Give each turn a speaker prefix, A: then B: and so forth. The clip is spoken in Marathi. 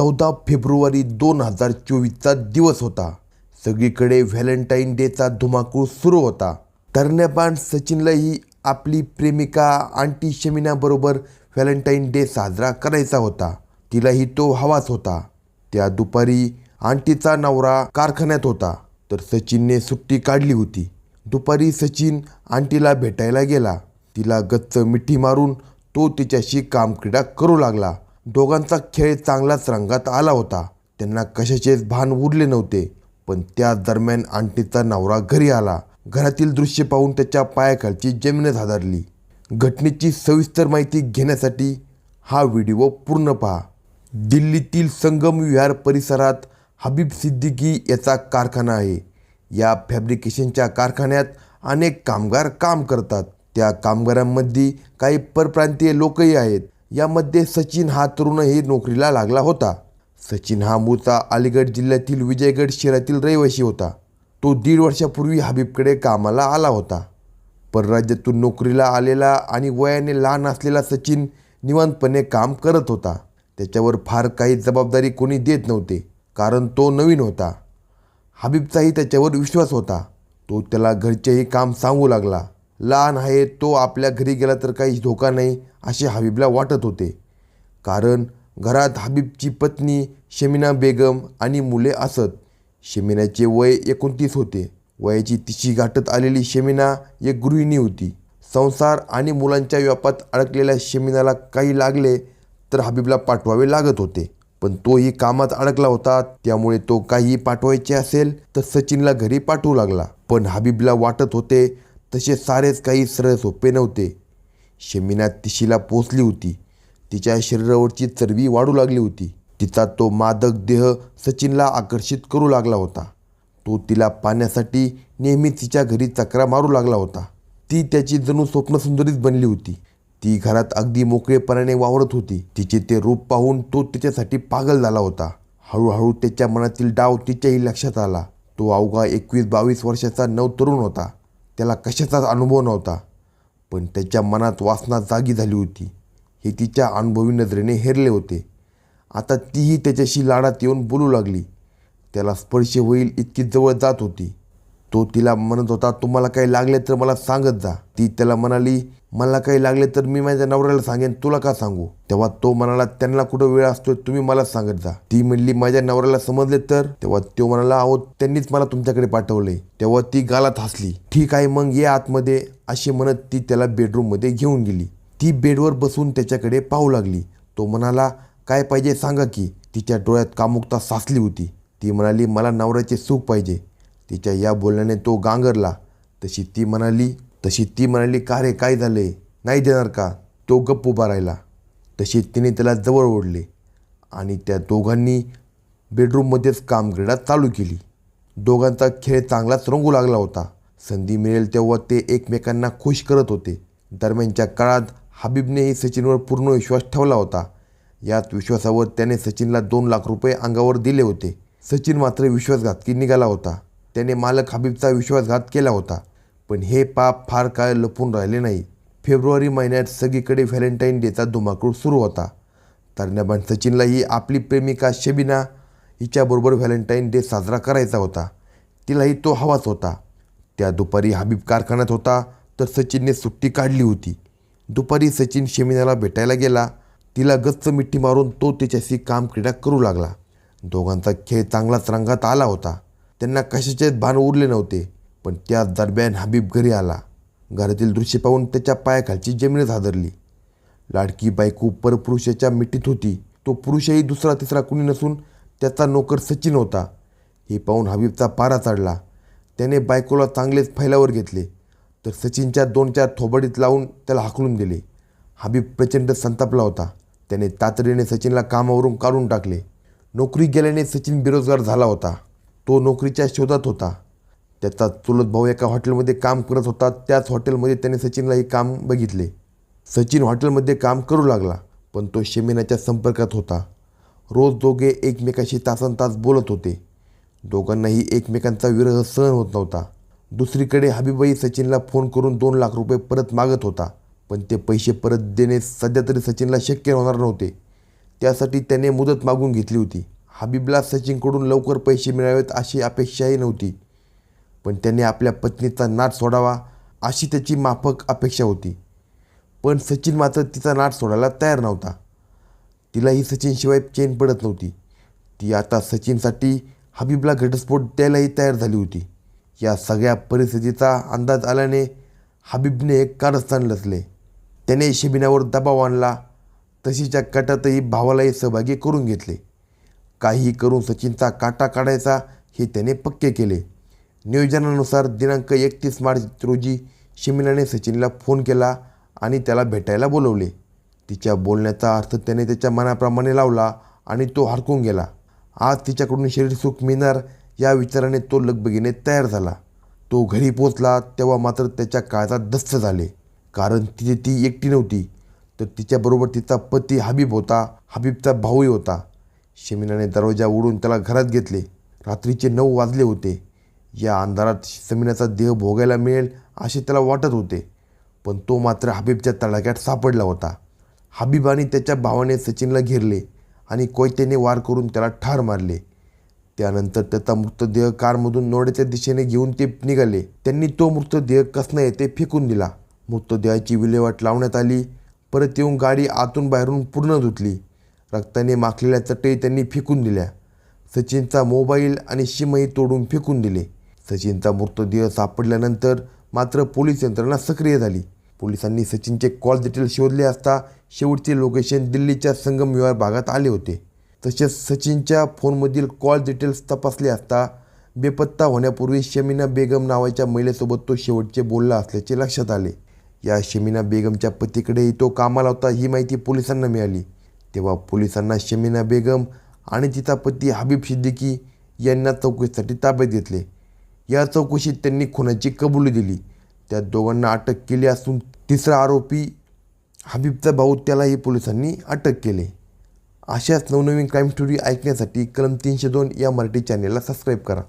A: चौदा फेब्रुवारी दोन हजार चोवीसचा दिवस होता. सगळीकडे व्हॅलेंटाईन डेचा धुमाकूळ सुरू होता. तरण्याबाण सचिनलाही आपली प्रेमिका आंटी शमिनाबरोबर व्हॅलेंटाईन डे साजरा करायचा होता. तिलाही तो हवाच होता. त्या दुपारी आंटीचा नवरा कारखान्यात होता तर सचिनने सुट्टी काढली होती. दुपारी सचिन आंटीला भेटायला गेला. तिला गच्च मिठी मारून तो तिच्याशी कामक्रीडा करू लागला. दोघांचा खेळ चांगलाच रंगात आला होता. त्यांना कशाचेच भान उरले नव्हते पण त्या दरम्यान आंटीचा नवरा घरी आला. घरातील दृश्य पाहून त्याच्या पायाखालची जमीनच हादरली. घटनेची सविस्तर माहिती घेण्यासाठी हा व्हिडिओ पूर्ण पहा. दिल्लीतील संगम विहार परिसरात हबीब सिद्दीकी याचा कारखाना आहे. या फॅब्रिकेशनच्या कारखान्यात अनेक कामगार काम करतात. त्या कामगारांमध्ये काही परप्रांतीय लोकही आहेत. यामध्ये सचिन हा तरुणही नोकरीला लागला होता. सचिन हा मूळचा अलीगड जिल्ह्यातील विजयगड शहरातील रहिवासी होता. तो दीड वर्षापूर्वी हबीबकडे कामाला आला होता. परराज्यातून नोकरीला आलेला आणि वयाने लहान असलेला सचिन निवांतपणे काम करत होता. त्याच्यावर फार काही जबाबदारी कोणी देत नव्हते कारण तो नवीन होता. हबीबचाही त्याच्यावर विश्वास होता. तो त्याला घरचेही काम सांगू लागला. लहान आहे तो आपल्या घरी गेला तर काही धोका नाही असे हबीबला वाटत होते. कारण घरात हबीबची पत्नी शमीना बेगम आणि मुले असत. शमीनाचे वय एकोणतीस होते. वयाची तिशी गाठत आलेली शमीना एक गृहिणी होती. संसार आणि मुलांच्या व्यापात अडकलेल्या शमीनाला काही लागले तर हबीबला पाठवावे लागत होते. पण तोही कामात अडकला होता त्यामुळे तो काही पाठवायचे असेल तर सचिनला घरी पाठवू लागला. पण हबीबला वाटत होते तसे सारेच काही सरळ सोपे नव्हते. शमिना तिशीला पोचली होती. तिच्या शरीरावरची चरबी वाढू लागली होती. तिचा तो मादक देह सचिनला आकर्षित करू लागला होता. तो तिला पाण्यासाठी नेहमी तिच्या घरी चकरा मारू लागला होता. ती त्याची जणू स्वप्नसुंदरीच बनली होती. ती घरात अगदी मोकळेपणाने वावरत होती. तिचे ते रूप पाहून तो तिच्यासाठी पागल झाला होता. हळूहळू त्याच्या मनातील डाव तिच्याही लक्षात आला. तो अवघा एकवीस बावीस वर्षाचा नवतरुण होता. त्याला कशाचाच अनुभव नव्हता. पण त्याच्या मनात वासना जागी झाली होती. हे तिच्या अनुभवी नजरेने हेरले होते. आता तीही त्याच्याशी लाडात येऊन बोलू लागली. त्याला स्पर्श होईल इतकी जवळ जात होती. तो तिला म्हणत होता तुम्हाला काही लागले तर मला सांगत जा. ती त्याला म्हणाली मला काही लागले तर मी माझ्या नवऱ्याला सांगेन तुला का सांगू? तेव्हा तो म्हणाला त्यांना कुठं वेळ असतोय तुम्ही मला सांगत जा. ती म्हणली माझ्या नवऱ्याला समजले तर? तेव्हा तो म्हणाला अहो त्यांनीच मला तुमच्याकडे पाठवले. तेव्हा ती गालात हसली ठीक आहे मग ये आतमध्ये अशी म्हणत ती त्याला बेडरूममध्ये घेऊन गेली. ती बेडवर बसून त्याच्याकडे पाहू लागली. तो म्हणाला काय पाहिजे सांगा की तिच्या डोळ्यात कामुकता साचली होती. ती म्हणाली मला नवऱ्याचे सुख पाहिजे. तिच्या या बोलण्याने तो गांगरला. तशी ती म्हणाली तशी ती म्हणाली का रे काय झाले नाही देणार का? तो गप्प उभा राहिला. तशी तिने त्याला जवळ ओढले आणि त्या दोघांनी बेडरूममध्येच कामक्रीडा चालू केली. दोघांचा खेळ चांगलाच रंगू लागला होता. संधी मिळेल तेव्हा ते एकमेकांना खुश करत होते. दरम्यानच्या काळात हबीबनेही सचिनवर पूर्ण विश्वास ठेवला होता. यात विश्वासावर त्याने सचिनला दोन लाख रुपये अंगावर दिले होते. सचिन मात्र विश्वासघातकी निघाला होता. त्याने मालक हबीबचा विश्वासघात केला होता. पण हे पाप फार काळ लपून राहिले नाही. फेब्रुवारी महिन्यात सगळीकडे व्हॅलेंटाईन डेचा धुमाकूळ सुरू होता. तरण्याबाण सचिनलाही आपली प्रेमिका शबिना हिच्याबरोबर व्हॅलेंटाईन डे साजरा करायचा होता. तिलाही तो हवाच होता. त्या दुपारी हबीब कारखान्यात होता तर सचिनने सुट्टी काढली होती. दुपारी सचिन शमिनाला भेटायला गेला. तिला गच्च मिठी मारून तो तिच्याशी कामक्रीडा करू लागला. दोघांचा खेळ चांगलाच रंगात आला होता. त्यांना कशाचे भान उरले नव्हते पण त्या दरम्यान हबीब घरी आला. घरातील दृश्य पाहून त्याच्या पायाखालची जमीनच हादरली. लाडकी बायको परपुरुषाच्या मिठीत होती. तो पुरुषही दुसरा तिसरा कुणी नसून त्याचा नोकर सचिन होता. हे पाहून हबीबचा पारा चढला. त्याने बायकोला चांगलेच फैलावर घेतले तर सचिनच्या दोन चार थोबडीत लावून त्याला हाकलून दिले. हबीब प्रचंड संतापला होता. त्याने तातडीने सचिनला कामावरून काढून टाकले. नोकरी गेल्याने सचिन बेरोजगार झाला होता. तो नोकरीच्या शोधात होता. त्याचा चुलत भाऊ एका हॉटेलमध्ये काम करत होता. त्याच हॉटेलमध्ये त्याने सचिनलाही काम बघितले. सचिन हॉटेलमध्ये काम करू लागला पण तो शमिनाच्या संपर्कात होता. रोज दोघे एकमेकाशी तासन तास बोलत होते. दोघांनाही एकमेकांचा विरह सहन होत नव्हता. दुसरीकडे हबीबाई सचिनला फोन करून दोन लाख रुपये परत मागत होता पण ते पैसे परत देणे सध्या तरी सचिनला शक्य होणार नव्हते. त्यासाठी त्याने मुदत मागून घेतली होती. हबीबला सचिनकडून लवकर पैसे मिळावेत अशी अपेक्षाही नव्हती. पण त्याने आपल्या पत्नीचा नाट सोडावा अशी त्याची माफक अपेक्षा होती. पण सचिन मात्र तिचा नाट सोडायला तयार नव्हता. तिलाही सचिनशिवाय चेन पडत नव्हती. ती आता सचिनसाठी हबीबला घटस्फोट द्यायलाही तयार झाली होती. या सगळ्या परिस्थितीचा अंदाज आल्याने हबीबने एक कारस्थान लसले. त्याने शिबिनावर दबाव आणला. तशीच्या कटातही भावालाही सहभागी करून घेतले. काही करून सचिनचा काटा काढायचा हे त्याने पक्के केले. नियोजनानुसार दिनांक एकतीस मार्च रोजी शिमिलाने सचिनला फोन केला आणि त्याला भेटायला बोलवले. तिच्या बोलण्याचा अर्थ त्याने त्याच्या मनाप्रमाणे लावला आणि तो हरकून गेला. आज तिच्याकडून शरीर सुख मिळणार या विचाराने तो लगबगीने तयार झाला. तो घरी पोचला तेव्हा मात्र त्याच्या काळजात दस्त झाले. कारण तिथे ती एकटी नव्हती. तर तिच्याबरोबर तिचा पती हबीब होता. हबीबचा भाऊही होता. शमिनाने दरवाजा उडून त्याला घरात घेतले. रात्रीचे नऊ वाजले होते. या अंधारात शमिनाचा देह भोगायला मिळेल असे त्याला वाटत होते. पण तो मात्र हबीबच्या तडाख्यात सापडला होता. हबीब आणि त्याच्या भावाने सचिनला घेरले आणि कोयत्याने वार करून त्याला ठार मारले. त्यानंतर त्याचा मृतदेह कारमधून नोड्याच्या दिशेने घेऊन ते निघाले. त्यांनी तो मृतदेह कसना येथे फेकून दिला. मृतदेहाची विल्हेवाट लावण्यात आली. परत येऊन गाडी आतून बाहेरून पूर्ण धुतली. रक्ताने माखलेल्या चटई त्यांनी फेकून दिल्या. सचिनचा मोबाईल आणि शिमही तोडून फेकून दिले. सचिनचा मृतदेह सापडल्यानंतर मात्र पोलीस यंत्रणा सक्रिय झाली. पोलिसांनी सचिनचे कॉल डिटेल शोधले असता शेवटचे लोकेशन दिल्लीच्या संगम विहार भागात आले होते. तसेच सचिनच्या फोनमधील कॉल डिटेल्स तपासले असता बेपत्ता होण्यापूर्वी शमिना बेगम नावाच्या महिलेसोबत तो शेवटचे बोलला असल्याचे लक्षात आले. या शमिना बेगमच्या पतीकडेही तो कामाला होता ही माहिती पोलिसांना मिळाली. तेव्हा पोलिसांना शमिना बेगम आणि तिचा पती हबीब सिद्दीकी यांना चौकशीसाठी ताब्यात घेतले. या चौकशीत त्यांनी खुनाची कबुली दिली. त्या दोघांना अटक केली असून तिसरा आरोपी हबीबचा भाऊ त्यालाही पोलिसांनी अटक केले. अशाच नवनवीन क्राईम स्टोरी ऐकण्यासाठी कलम तीनशे दोन या मराठी चॅनेलला सबस्क्राईब करा.